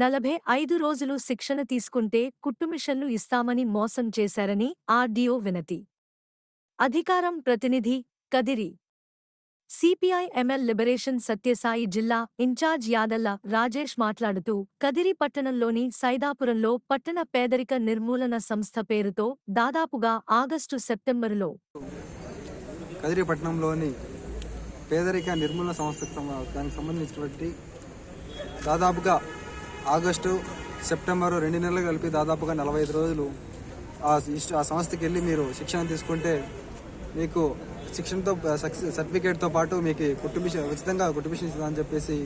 నలభై ఐదు రోజులు శిక్షణ తీసుకుంటే కుట్టుమిషన్లు ఇస్తామని మోసం చేశారని ఆర్డీఓ వినతి. అధికారం ప్రతినిధి Kadiri. CPI ML liberation Sathyasai జిల్లా ఇన్ఛార్జ్ యాదల్ల రాజేష్ మాట్లాడుతూ కదిరి పట్టణంలోని సైదాపురంలో పట్టణ పేదరిక నిర్మూలన సంస్థ పేరుతో దాదాపుగా ఆగస్టు సెప్టెంబరులో కదిరి పట్టణంలోని పేదరిక నిర్మూలన సంస్థకు దానికి సంబంధించినటువంటి దాదాపుగా ఆగస్టు సెప్టెంబరు రెండు నెలలు కలిపి దాదాపుగా నలభై ఐదు రోజులు ఆ ఇష్ట- ఆ సంస్థకి వెళ్ళి మీరు శిక్షణ తీసుకుంటే మీకు శిక్షణతో సక్సెస్ సర్టిఫికేట్తో పాటు మీకు కుట్టు ఉచితంగా కుట్టు ఇస్తుందని చెప్పేసి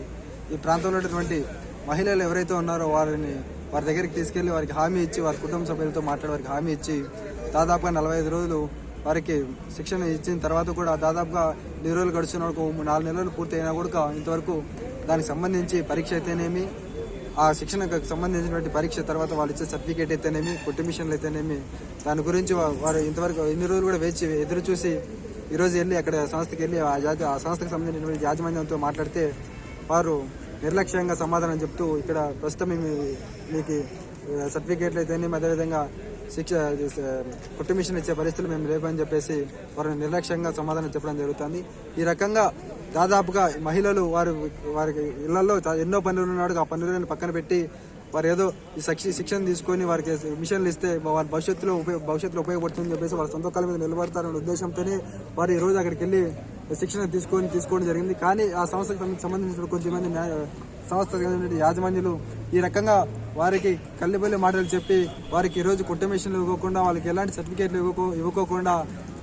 ఈ ప్రాంతంలో ఉన్నటువంటి మహిళలు ఎవరైతే ఉన్నారో వారిని వారి దగ్గరికి తీసుకెళ్ళి వారికి హామీ ఇచ్చి వారి కుటుంబ సభ్యులతో మాట్లాడి వారికి హామీ ఇచ్చి దాదాపుగా నలభై ఐదు రోజులు వారికి శిక్షణ ఇచ్చిన తర్వాత కూడా దాదాపుగా ఎన్ని రోజులు గడుస్తున్న వరకు నాలుగు నెలలు పూర్తి అయినా కూడా ఇంతవరకు దానికి సంబంధించి పరీక్ష అయితేనేమి ఆ శిక్షణకు సంబంధించినటువంటి పరీక్ష తర్వాత వాళ్ళు ఇచ్చే సర్టిఫికేట్ అయితేనేమి కుట్టు మిషన్లు అయితేనేమి దాని గురించి వారు ఇంతవరకు ఎన్ని రోజులు కూడా వేచి ఎదురు చూసి ఈరోజు వెళ్ళి అక్కడ సంస్థకి వెళ్ళి ఆ జాతి ఆ సంస్థకు సంబంధించినటువంటి యాజమాన్యంతో మాట్లాడితే వారు నిర్లక్ష్యంగా సమాధానం చెప్తూ ఇక్కడ ప్రస్తుతం మేము మీకు సర్టిఫికేట్లు అయితేనేమి అదేవిధంగా శిక్ష ఇది కుట్టు మిషన్ ఇచ్చే పరిస్థితులు మేము లేవని చెప్పేసి వారిని నిర్లక్ష్యంగా సమాధానం చెప్పడం జరుగుతుంది. ఈ రకంగా దాదాపుగా మహిళలు వారు వారికి ఇళ్ళలో ఎన్నో పనులు ఉన్నాడు ఆ పనులను పక్కన పెట్టి వారు ఏదో ఈ శిక్ష శిక్షణ తీసుకొని వారికి మిషన్లు ఇస్తే వారి భవిష్యత్తులో ఉపయోగ భవిష్యత్తులో ఉపయోగపడుతుందని చెప్పేసి వాళ్ళ సొంత కాళ్ళ మీద నిలబడతారనే ఉద్దేశంతోనే వారు ఈ రోజు అక్కడికి వెళ్ళి శిక్షణ తీసుకొని తీసుకోవడం జరిగింది. కానీ ఆ సంస్థకు సంబంధించిన కొంతమంది సంస్థ యాజమాన్యులు ఈ రకంగా వారికి కల్లిపల్లి మాటలు చెప్పి వారికి ఈరోజు కుట్ట మిషన్లు ఇవ్వకుండా వాళ్ళకి ఎలాంటి సర్టిఫికేట్లు ఇవ్వకో ఇవ్వకోకుండా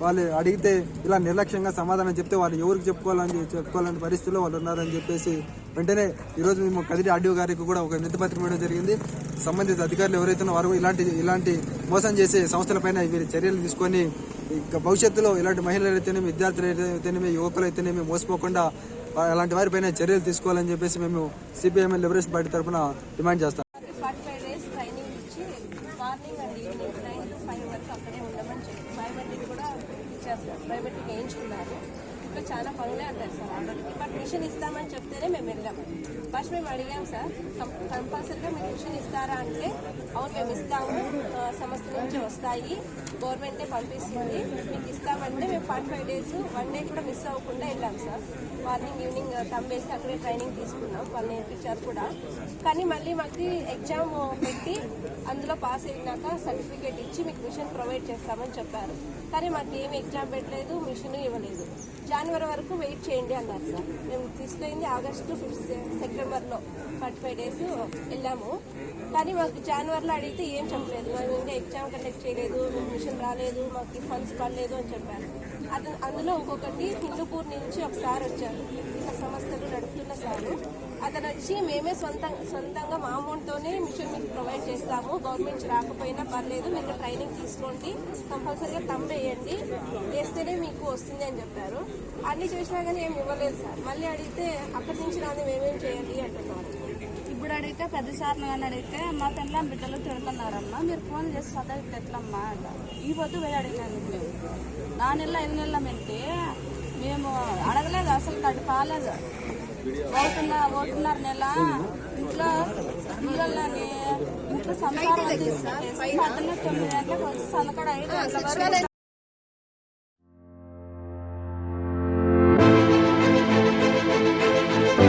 వాళ్ళు అడిగితే ఇలా నిర్లక్ష్యంగా సమాధానం చెప్తే వాళ్ళు ఎవరికి చెప్పుకోవాలని చెప్పుకోవాలని పరిస్థితిలో వాళ్ళు ఉన్నారని చెప్పేసి వెంటనే ఈరోజు మేము కదిరి ఆర్డీఓ గారికి కూడా ఒక వినతిపత్రం ఇవ్వడం జరిగింది. సంబంధిత అధికారులు ఎవరైతే వారు ఇలాంటి ఇలాంటి మోసం చేసే సంస్థలపైన వీరి చర్యలు తీసుకొని భవిష్యత్తులో ఇలాంటి మహిళలు అయితేనేమి విద్యార్థులు అయితేనేమి యువకులు అయితేనేమి మోసపోకుండా అలాంటి వారిపైన చర్యలు తీసుకోవాలని చెప్పేసి మేము సిపిఎంఎల్ లిబరేషన్ పార్టీ తరఫున డిమాండ్ చేస్తాం. ట్రైనింగ్ ఇచ్చి morning and evening nine to five వరకు అక్కడే ఉండమని చెప్పి బయోమెట్రిక్ కూడా ఇచ్చారు బయోమెట్రిక్ వేయించుకున్నారు. ఇంకా చాలా పనులే అంటారు సార్. ఆల్రెడీ బట్ మిషన్ ఇస్తామని చెప్తేనే మేము వెళ్ళాము ఫస్ట్ మేము అడిగాం సార్ కంపల్సరీగా మీకు మిషన్ ఇస్తారా అంటే అవును మేము ఇస్తాము. సంస్థ నుంచి వస్తాయి. గవర్నమెంటే పంపిస్తుంది. మీకు ఇస్తామంటే మేము forty five days one day కూడా మిస్ అవ్వకుండా వెళ్ళాం సార్. మార్నింగ్ ఈవినింగ్ తమ్మేసి అక్కడే ట్రైనింగ్ తీసుకున్నాం వాళ్ళు నేర్పించారు కూడా. కానీ మళ్ళీ మాకు ఎగ్జామ్ పెట్టి అందులో పాస్ అయినాక సర్టిఫికేట్ ఇచ్చి మీకు మిషన్ ప్రొవైడ్ చేస్తామని చెప్పారు. కానీ మాకు ఏమి ఎగ్జామ్ పెట్టలేదు మిషన్ ఇవ్వలేదు. జనవరి వరకు వెయిట్ చేయండి అన్నారు సార్. మేము తీసుకెళ్ళింది ఆగస్టు ఫిఫ్త్ సెప్టెంబర్లో ఫార్టీ ఫైవ్ డేస్ వెళ్ళాము. కానీ మాకు జనవరిలో అడిగితే ఏం చెప్పలేదు. మేము ఇంకా ఎగ్జామ్ కండక్ట్ చేయలేదు మిషన్ రాలేదు మాకు ఫండ్స్ పడలేదు అని చెప్పారు. అది అందులో ఇంకొకటి హిందూపూర్ నుంచి ఒక సార్ వచ్చారు. ఇలా సంస్థలు నడుపుతున్న సారు. అతను వచ్చి మేమే సొంత సొంతంగా మా అమౌంట్తోనే మిషన్ మీకు ప్రొవైడ్ చేస్తాము. గవర్నమెంట్ రాకపోయినా పర్లేదు మీరు ట్రైనింగ్ తీసుకోండి. కంపల్సరీగా తంబ్ వేయండి వేస్తేనే మీకు వస్తుంది అని చెప్పారు. అన్ని చేసినా కానీ ఏమి ఇవ్వలేదు సార్. మళ్ళీ అడిగితే అక్కడి నుంచి రాని మేమేం చేయాలి అంటున్నారు. ఇప్పుడు అడిగితే పెద్ద సార్లు కానీ అడిగితే మా పిల్లల బిడ్డలు తిడుతున్నారమ్మా. మీరు ఫోన్ చేసి చదివితే ఎట్లమ్మా? ఈ పొద్దు పోయి అడిగినాను మేము నా నెల ఐదు నెలలు మెంటి మేము అడగలేదు అసలు కట్టు పాలేదు ఒకటిన్న ఒకటిన్నర నెల. ఇంట్లో పిల్లలని ఇంట్లో సంసారం తీసుకొచ్చేసి పొద్దున్న తొమ్మిది గంటలకు వచ్చి ఐదు గంటల వరకు